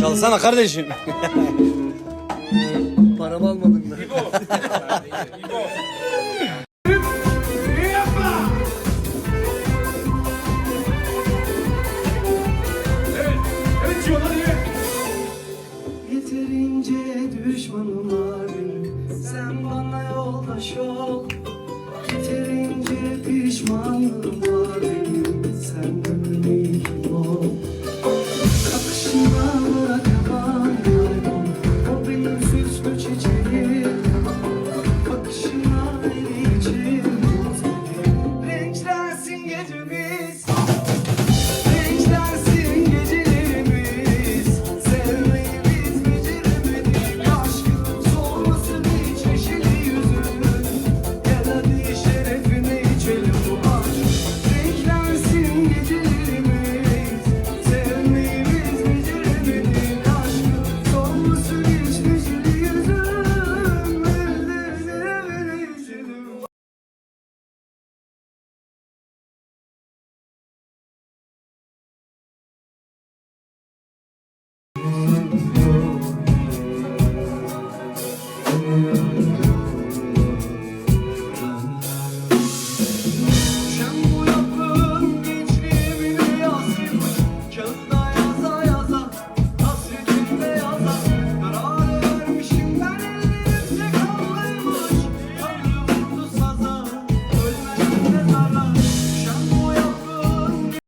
Çalsana kardeşim. Paramı almadın da. İbo. İbo. Sen